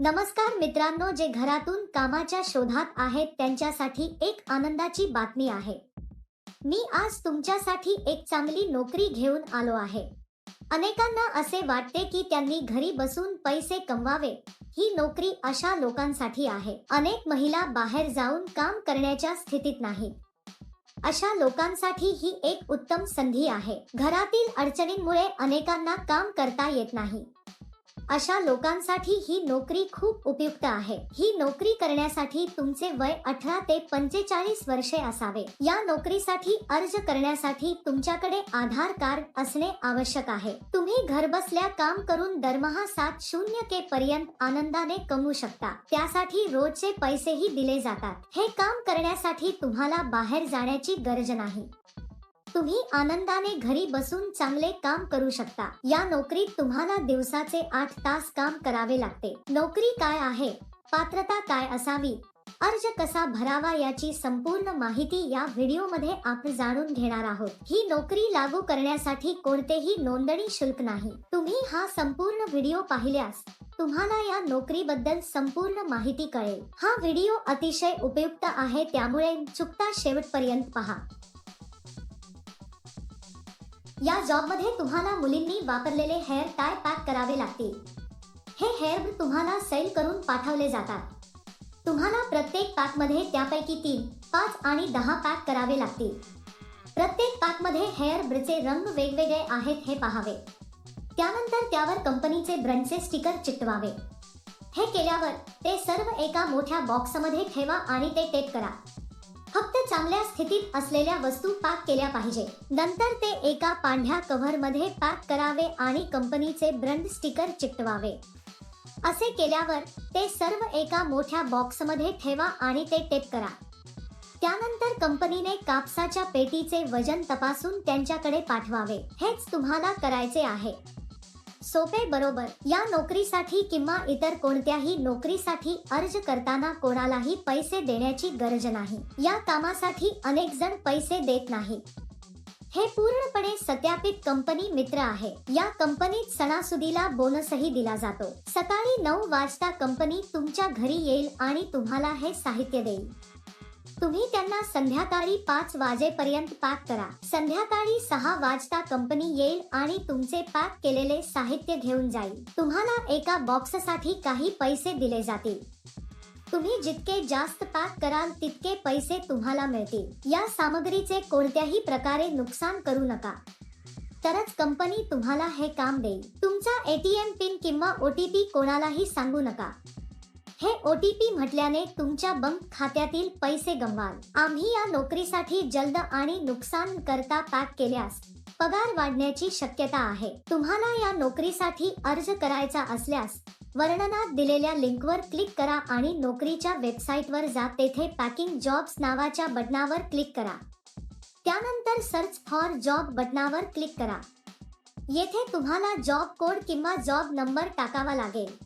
नमस्कार मित्रांनो जे घरातून कामाच्या शोधात आहेत त्यांच्यासाठी एक आनंदाची बातमी आहे. मी आज तुमच्यासाठी एक चांगली नोकरी घेऊन आलो आहे. अनेकांना असे वाटते की त्यांनी घरी बसून पैसे कमवावे. ही नोकरी अशा लोकांसाठी आहे. अनेक महिला बाहेर जाऊन काम करण्याच्या स्थितीत नाही. अशा लोकांसाठी ही एक उत्तम संधी आहे. घरातील अडचणींमुळे अनेकांना काम करता येत नाही. अशा लोकांसाठी ही नोकरी खूप उपयुक्त आहे. ही नोकरी करण्यासाठी तुमचे वय अठरा ते पंचेचाळीस वर्षे असावे. या नोकरीसाठी अर्ज करण्यासाठी तुमच्याकडे आधार कार्ड असणे आवश्यक आहे. तुम्ही घरबसल्या काम करून दरमहा सात शून्य के पर्यंत आनंदाने कमवू शकता. त्यासाठी रोजचे पैसेही दिले जातात. हे काम करण्यासाठी तुम्हाला बाहेर जाण्याची गरज नाही. तुम्ही आनंदाने घरी बसून चांगले काम करू शकता. या नोकरीत तुम्हाला दिवसाचे आठ तास काम करावे लागते. नोकरी काय आहे? पात्रता काय असावी? अर्ज कसा भरावा याची संपूर्ण माहिती या व्हिडिओमध्ये आपण जाणून घेणार आहोत. ही नोकरी लागू करण्यासाठी कोणतेही नोंदणी शुल्क नाही. तुम्ही हा संपूर्ण व्हिडिओ पाहिल्यास तुम्हाला या नोकरीबद्दल संपूर्ण माहिती कळेल. हा व्हिडिओ अतिशय उपयुक्त आहे त्यामुळे चुकता शेवटपर्यंत पहा. या जॉबमध्ये तुम्हाला मुलींनी वापरलेले हेअर टाय पॅक करावे लागतील. हे हेअर तुम्हाला सेल करून पाठवले जातात. तुम्हाला प्रत्येक पॅकमध्ये त्यापैकी तीन पाच आणि दहा पॅक करावे लागतील. प्रत्येक पॅकमध्ये हेअर ब्रचे रंग वेगवेगळे आहेत हे पाहावे. त्यानंतर त्यावर कंपनीचे ब्रँडचे स्टिकर चिटवावे. हे केल्यावर ते सर्व एका मोठ्या बॉक्समध्ये ठेवा आणि ते टेप करा. फक्त चांगल्या स्थितीत असलेल्या वस्तू पॅक केल्या पाहिजे. नंतर ते एका पांढऱ्या कव्हरमध्ये पॅक करावे आणि कंपनीचे ब्रँड स्टिकर चिकटवावे. असे केल्यावर ते सर्व एका मोठ्या बॉक्समध्ये ठेवा आणि ते टेप करा. त्यानंतर कंपनीने कापसाच्या पेटीचे वजन तपासून त्यांच्याकडे पाठवावे. हेच तुम्हाला करायचे आहे. सोपे बरोबर. या नोकरीसाठी किंवा इतर कोणत्याही नोकरीसाठी अर्ज करताना कोणालाही पैसे देण्याची गरज नाही. या कामासाठी अनेक जण पैसे देत नाही. हे पूर्णपणे सत्यापित कंपनी मित्र आहे. या कंपनीत सणासुदीला बोनसही दिला जातो. सकाळी नऊ वाजता कंपनी तुमच्या घरी येईल आणि तुम्हाला हे साहित्य देईल. तुम्ही त्यांना संध्याकाळी पाच वाजेपर्यंत पॅक करा. संध्याकाळी सहा वाजता कंपनी येईल आणि तुमचे पॅक केलेले साहित्य घेऊन जाईल. तुम्हाला एका बॉक्ससाठी काही पैसे दिले जातील. तुम्ही जितके जास्त पॅक कराल तितके पैसे तुम्हाला मिळतील. या सामग्रीचे कोणत्याही प्रकारे नुकसान करू नका. तरच कंपनी तुम्हाला हे काम देईल. तुमचा एटीएम पिन किंवा ओटीपी कोणालाही सांगू नका. हे ओटीपी म्हटल्याने तुमच्या बँक खात्यातील पैसे गमवाल आम्ही या नोकरीसाठी जलद आणि नुकसान करता पॅक केल्यास पगार वाढण्याची शक्यता आहे. तुम्हाला या नोकरीसाठी अर्ज करायचा असल्यास वर्णनात दिलेल्या लिंकवर क्लिक करा आणि नोकरीच्या वेबसाईटवर जा. तेथे पॅकिंग जॉब्स नावाच्या बटनावर क्लिक करा. त्यानंतर सर्च फॉर जॉब बटनावर क्लिक करा. येथे तुम्हाला जॉब कोड किंवा जॉब नंबर टाकावा लागेल.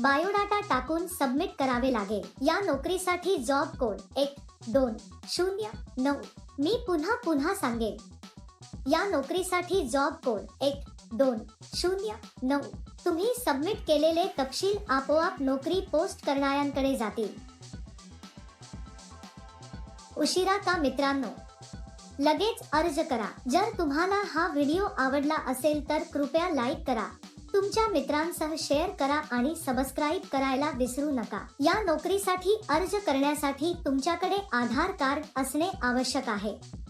बायोडाटा टाकून सबमिट करावे लागेल. या नोकरीसाठी जॉब कोड एक दोन शून्य नऊ. मी पुन्हा पुन्हा सांगेन या नोकरीसाठी जॉब कोड एक दोन शून्य नऊ. तुम्ही सबमिट केलेले तपशील आपोआप नोकरी पोस्ट करणाऱ्यांकडे जातील. उशिरा का मित्रांनो? लगेच अर्ज करा. जर तुम्हाला हा व्हिडिओ आवडला असेल तर कृपया लाईक करा. तुमच्या मित्रांसह शेअर करा आणि सबस्क्राईब करायला विसरू नका. या नोकरीसाठी अर्ज करण्यासाठी तुमच्याकडे आधार कार्ड असणे आवश्यक आहे.